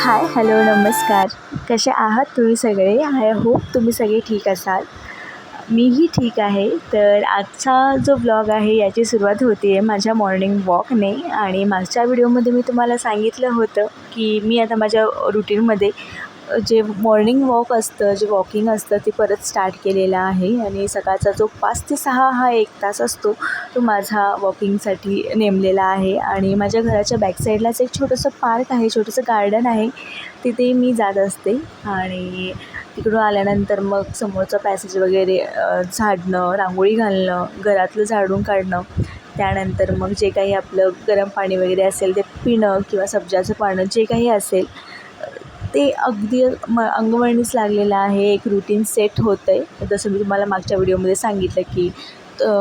Hi hello नमस्कार. कसे आहात तुम्ही सगळे? आय होप तुम्ही सगळे ठीक असाल. मीही ठीक आहे. तर आजचा जो ब्लॉग आहे याची सुरुवात होते आहे माझ्या मॉर्निंग वॉकने आणि मागच्या व्हिडिओमध्ये मी तुम्हाला सांगितलं होतं की मी आता माझ्या रुटीनमध्ये जे मॉर्निंग वॉक असतं जे वॉकिंग असतं ते परत स्टार्ट केलेलं आहे. आणि सकाळचा जो पाच ते सहा हा एक तास असतो तो माझा वॉकिंगसाठी नेमलेला आहे. आणि माझ्या घराच्या बॅकसाईडलाच एक छोटंसं पार्क आहे छोटंसं गार्डन आहे. तिथे मी जात असते. आणि तिकडून आल्यानंतर मग समोरचं पॅसेज वगैरे झाडणं रांगोळी घालणं घरातलं झाडून काढणं त्यानंतर मग जे काही आपलं गरम पाणी वगैरे असेल ते पिणं किंवा सब्जाचं पानं जे काही असेल ते अगदी म अंगवळणीस लागलेलं आहे. एक रुटीन सेट होतं आहे जसं मी तुम्हाला मागच्या व्हिडिओमध्ये सांगितलं की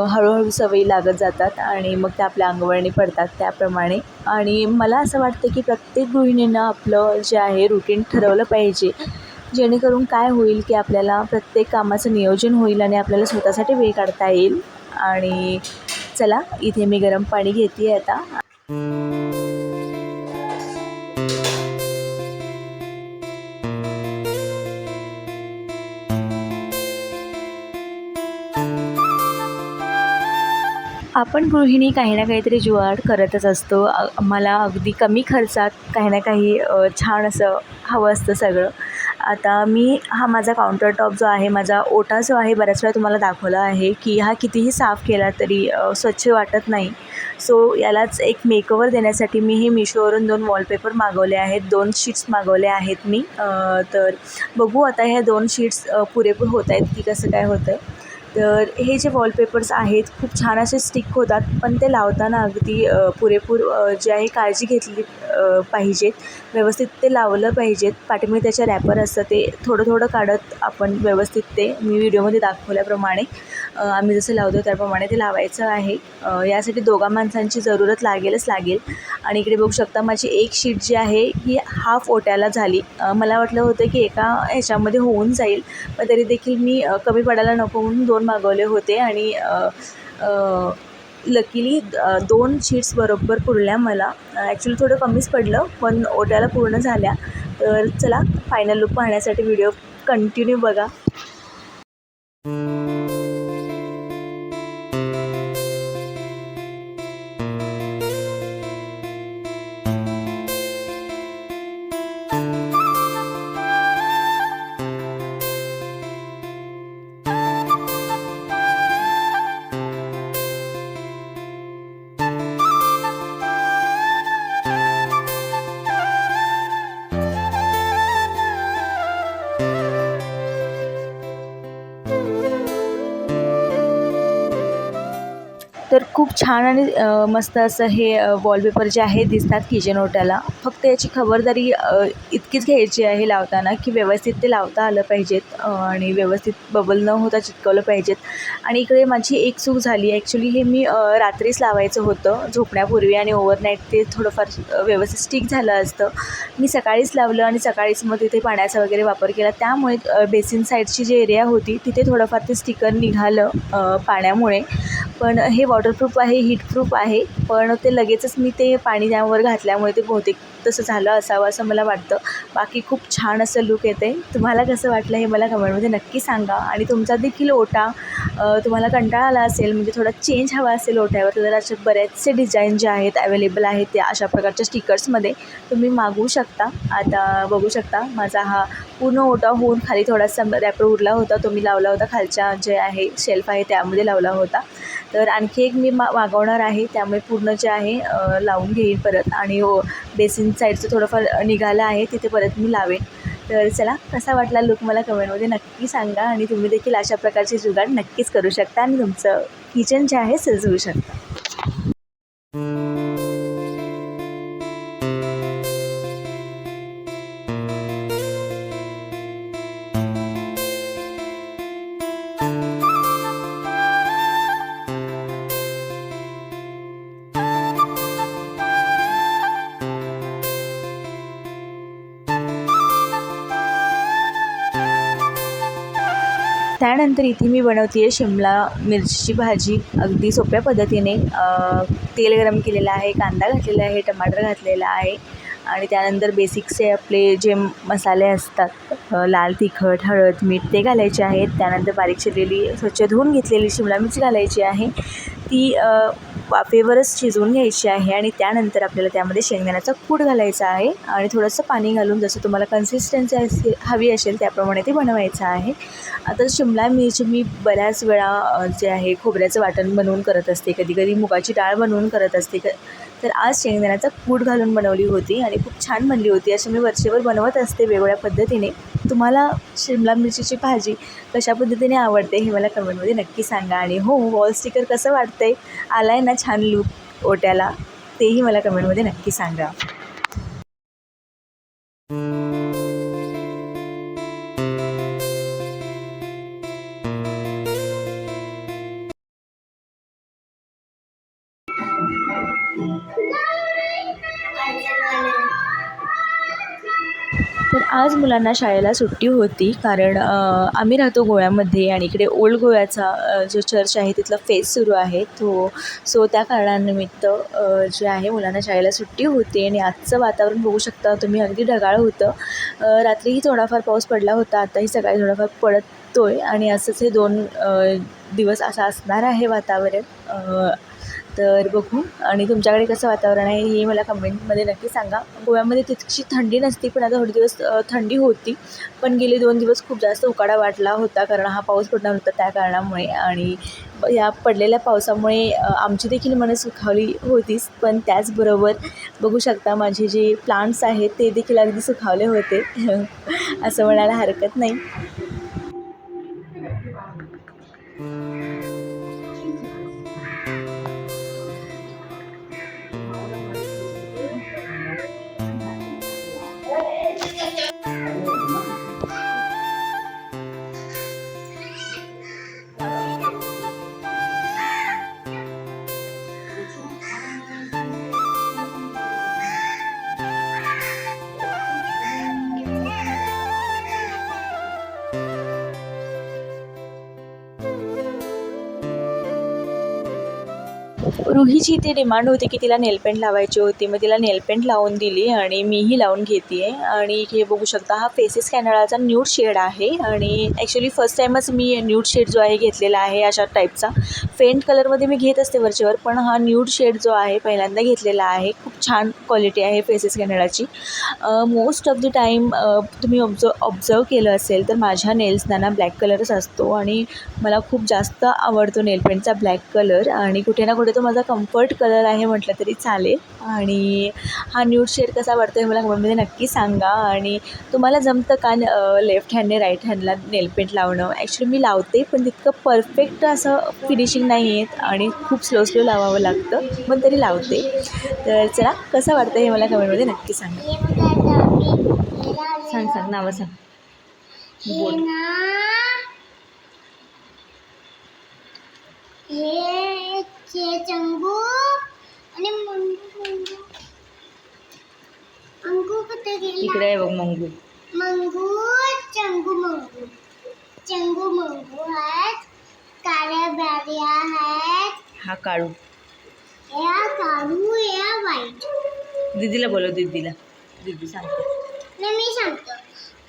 हळूहळू सवयी लागत जातात आणि मग त्या आपल्या अंगवळणी पडतात त्याप्रमाणे. आणि मला असं वाटतं की प्रत्येक गृहिणीनं आपलं जे आहे रुटीन ठरवलं पाहिजे. जेणेकरून काय होईल की आपल्याला प्रत्येक कामाचं नियोजन होईल आणि आपल्याला स्वतःसाठी वेळ काढता येईल. आणि चला इथे मी गरम पाणी घेते आता. आपण गृहिणी काही ना काहीतरी जुगाड करतच असतो. मला अगदी कमी खर्चात काही ना काही छान असं हवं असतं सगळं. आता मी हा माझा काउंटर टॉप जो आहे माझा ओटा जो आहे बऱ्याच वेळा तुम्हाला दाखवला आहे की हा कितीही साफ केला तरी स्वच्छ वाटत नाही. सो यालाच एक मेकओवर देण्यासाठी मी हे मिशोवरून दोन वॉलपेपर मागवले आहेत. दोन शीट्स मागवले आहेत मी. तर बघू आता ह्या दोन शीट्स पुरेपूर होत आहेत की कसं काय होतं. आहे तर हे जे वॉलपेपर्स आहेत खूप छान असे स्टिक होतात पण ते लावताना अगदी पुरेपूर जे आहे काळजी घेतली पाहिजेत. व्यवस्थित ते लावलं पाहिजेत. पाठीमागे त्याच्या रॅपर असतं ते थोडं थोडं काढत आपण व्यवस्थित ते मी व्हिडिओमध्ये दाखवल्याप्रमाणे आम्ही जसं लावतो त्याप्रमाणे ते लावायचं आहे. यासाठी दोघा माणसांची जरूरत लागेलच लागेल. आणि इकडे बघू शकता माझी एक शीट जी आहे ही हाफ ओट्याला झाली. मला वाटलं होतं की एका ह्याच्यामध्ये होऊन जाईल पण तरी देखील मी कमी पडायला नको म्हणून दोन मागवले होते. आणि लकीली दोन शीट्स बरोबर पुरल्या मला. ॲक्च्युली थोडं कमीच पडलं पण ओट्याला पूर्ण झाल्या. तर चला फायनल लुक पाहण्यासाठी व्हिडिओ कंटिन्यू बघा. तर खूप छान आणि मस्त असं हे वॉलपेपर जे आहे दिसतात किचन ओट्याला. फक्त याची खबरदारी इतकीच घ्यायची आहे लावताना की व्यवस्थित ते लावता आलं पाहिजेत आणि व्यवस्थित बबल न होता चिटकवलं पाहिजेत. आणि इकडे माझी एक चूक झाली. ॲक्च्युली हे मी रात्रीच लावायचं होतं झोपण्यापूर्वी आणि ओव्हरनाईट ते थोडंफार व्यवस्थित स्टिक झालं असतं. मी सकाळीच लावलं आणि सकाळीच मग तिथे पाण्याचा वगैरे वापर केला. त्यामुळे बेसिन साईडची जी एरिया होती तिथे थोडंफार ते स्टिकर निघालं पाण्यामुळे. पण हे वॉटर वॉटरप्रूफ आहे हीटप्रूफ आहे पण ते लगेचच मी ते पाणी त्यावर घातल्यामुळे ते बहुतेक तसं झालं असावं असं मला वाटतं. बाकी खूप छान असं लुक येते तुम्हाला कसं वाटलं हे मला कमेंटमध्ये नक्की सांगा. आणि तुमचा देखील ओटा तुम्हाला कंटाळा आला असेल म्हणजे थोडा चेंज हवा असेल ओट्यावर तर असे बरेचसे डिझाईन जे आहेत अवेलेबल आहेत त्या अशा प्रकारच्या स्टिकर्समध्ये तुम्ही मागवू शकता. आता बघू शकता माझा हा पूर्ण ओटा होऊन खाली थोडासा रॅपर उरला होता तो मी लावला होता. खालच्या जे आहे शेल्फ आहे त्यामध्ये लावला होता. तर आणखी एक मी मा मागवणार आहे त्यामुळे पूर्ण जे आहे लावून घेईन परत. आणि हो, बेसिन साईडचं थोडंफार निघालं आहे तिथे परत मी लावेन. तर चला कसा वाटला लुक मला कमेंटमध्ये नक्की सांगा आणि तुम्ही देखील अशा प्रकारचे जुगाड नक्कीच करू शकता आणि तुमचं किचन जे आहे सजवू शकता. त्यानंतर इथे मी बनवते आहे शिमला मिरचीची भाजी. अगदी सोप्या पद्धतीने तेल गरम केलेलं आहे कांदा घातलेला आहे टमाटर घातलेला आहे आणि त्यानंतर बेसिकचे आपले जे मसाले असतात लाल तिखट हळद मीठ ते घालायचे आहेत. त्यानंतर बारीक चिरलेली स्वच्छ धुवून घेतलेली शिमला मिरची घालायची आहे. ती वाफेवरच शिजवून घ्यायची आहे आणि त्यानंतर आपल्याला त्यामध्ये शेंगदाण्याचा कूट घालायचा आहे आणि थोडंसं पाणी घालून जसं तुम्हाला कन्सिस्टन्सी असेल हवी असेल त्याप्रमाणे ते बनवायचं आहे. आता शिमला मिरची मी बऱ्याच वेळा जे आहे खोबऱ्याचं वाटण बनवून करत असते. कधी कधी मुगाची डाळ बनवून करत असते. क तर आज शेंगदाण्याचा कूट घालून बनवली होती आणि खूप छान बनली होती. अशी मी वरचेवर बनवत असते वेगवेगळ्या पद्धतीने. तुम्हाला शिमला मिरचीची भाजी कशा पद्धतीने आवडते हे मला कमेंटमध्ये नक्की सांगा. आणि हो वॉल स्टिकर कसं आहे आला आहे ना छान लूक ओट्याला तेही मला कमेंटमध्ये नक्की सांगा. तर आज मुलांना शाळेला सुट्टी होती कारण आम्ही राहतो गोव्यामध्ये आणि इकडे ओल्ड गोव्याचा जो चर्च आहे तिथला फेस सुरू आहे. तो सो त्या कारणानिमित्त जे आहे मुलांना शाळेला सुट्टी होती आणि आजचं वातावरण बघू शकता तुम्ही अगदी ढगाळ होतं. रात्रीही थोडाफार पाऊस पडला होता आताही सकाळी थोडाफार पडतोय आणि असंच हे दोन दिवस असं असणार आहे वातावरण. तर बघू. आणि तुमच्याकडे कसं वातावरण आहे हे मला कमेंटमध्ये नक्की सांगा. गोव्यामध्ये तितकीशी थंडी नसती पण आता थोडे दिवस थंडी होती. पण गेले दोन दिवस खूप जास्त उकाडा वाटला होता कारण हा पाऊस पडणार होता त्या कारणामुळे. आणि या पडलेल्या पावसामुळे आमची देखील मनं सुखावली होतीच पण त्याचबरोबर बघू शकता माझे जे प्लांट्स आहेत ते देखील अगदी सुखावले होते. असं म्हणायला हरकत नाही. रुहीची इथे डिमांड होती की तिला नेलपेंट लावायची होती. मग तिला नेलपेंट लावून दिली आणि मीही लावून घेते आहे आणि हे बघू शकता हा फेसेस कॅनडाचा न्यूड शेड आहे. आणि ॲक्च्युली फर्स्ट टाईमच मी न्यूड शेड जो आहे घेतलेला आहे अशा टाईपचा फेंट कलरमध्ये मी घेत असते वरचेवर पण हा न्यूड शेड जो आहे पहिल्यांदा घेतलेला आहे. खूप छान क्वालिटी आहे फेसेस कॅनडाची मोस्ट ऑफ द टाईम तुम्ही ऑब्झर्व ऑब्झर्व केलं असेल तर माझ्या नेल्सना ना ब्लॅक कलरच असतो. आणि मला खूप जास्त आवडतो नेलपेंटचा ब्लॅक कलर आणि कुठे ना कुठे तो माझा कम्फर्ट कलर आहे म्हटलं तरी चालेल. आणि हा न्यूड शेड कसा वाटतो हे मला कमेंटमध्ये नक्की सांगा. आणि तुम्हाला जमतं का लेफ्ट हँडने राईट हँडला नेलपेंट लावणं? ॲक्च्युली मी लावते पण तितकं परफेक्ट असं फिनिशिंग नाही येत आणि खूप स्लो स्लो लावावं लागतं पण तरी लावते. तर चला कसं वाटतं हे मला कमेंटमध्ये नक्की सांगा. सांग सांग नावं सांग. बोल. Yeah. हे चंगू आणि मंगू मंगू अंगू कुठे गेला इकडे आहे बघ मंगू मंगू चंगू मंगू चंगू मंगू आहेत काळ्या बॅरिया आहेत हा काळू या काळू या वाईट दीदीला बोलव दीदीला दीदी सांगते नाही मी सांगतो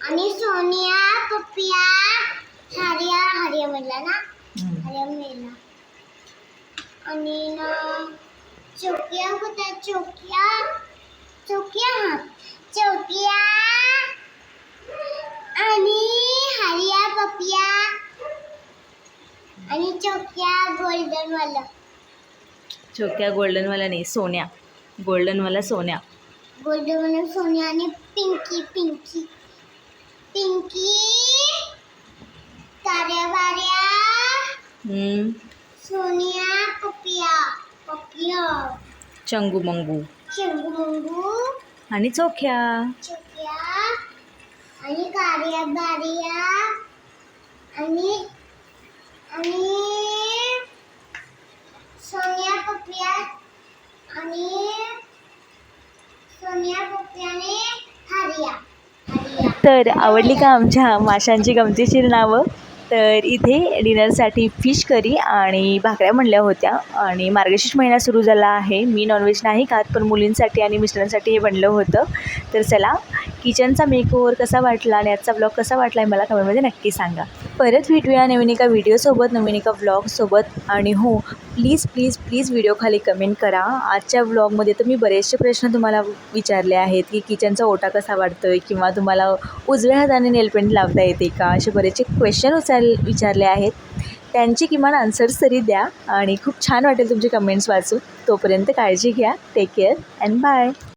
आणि सोनिया पप्पिया हरिया हरिया म्हणला ना हरिया मेला आणि ना चोकिया होत्या चोकिया चोकिया हा चोकिया आणि हरिया पपिया आणि चोकिया गोल्डन वाला छोक्या गोल्डनवाला नाही सोन्या. गोल्डनवाला सोन्या. गोल्डन वाला सोनिया आणि पिंकी पिंकी. पिंकी ताऱ्या बाऱ्या हम्म, सोनिया पपिया पपिया चंगू मंगू शंभू मंगू आणि चोख्या चोकिया आणि कारिया बारिया आणि आणि सोनिया पपिया आणि सोनिया पपियाने हरिया हरिया तर आवडली का आमच्या माशांची गमतीशीर नावं? तर इथे डिनरसाठी फिश करी आणि भाकऱ्या म्हणल्या होत्या. आणि मार्गशीर्ष महिना सुरू झाला आहे. मी नॉनव्हेज नाही खात पण मुलींसाठी आणि मिस्टरांसाठी हे बनलं होतं. तर चला किचनचा मेकओव्हर कसा वाटला आणि आजचा ब्लॉग कसा वाटला आहे मला कमेंटमध्ये नक्की सांगा. परत भेटूया नवीन एका व्हिडिओसोबत नवीन एका ब्लॉगसोबत आणि हो प्लीज प्लीज प्लीज व्हिडिओखाली कमेंट करा. आजच्या व्लॉगमध्ये तर मी बरेचसे प्रश्न तुम्हाला विचारले आहेत की किचनचा ओटा कसा वाढतो आहे किंवा तुम्हाला उजव्या हाताने नेलपेंट लावता येते का? असे बरेचसे क्वेश्चन उचार विचारले आहेत. त्यांची किमान आन्सर्स तरी द्या आणि खूप छान वाटेल तुमचे कमेंट्स वाचून. तोपर्यंत काळजी घ्या. Take care and bye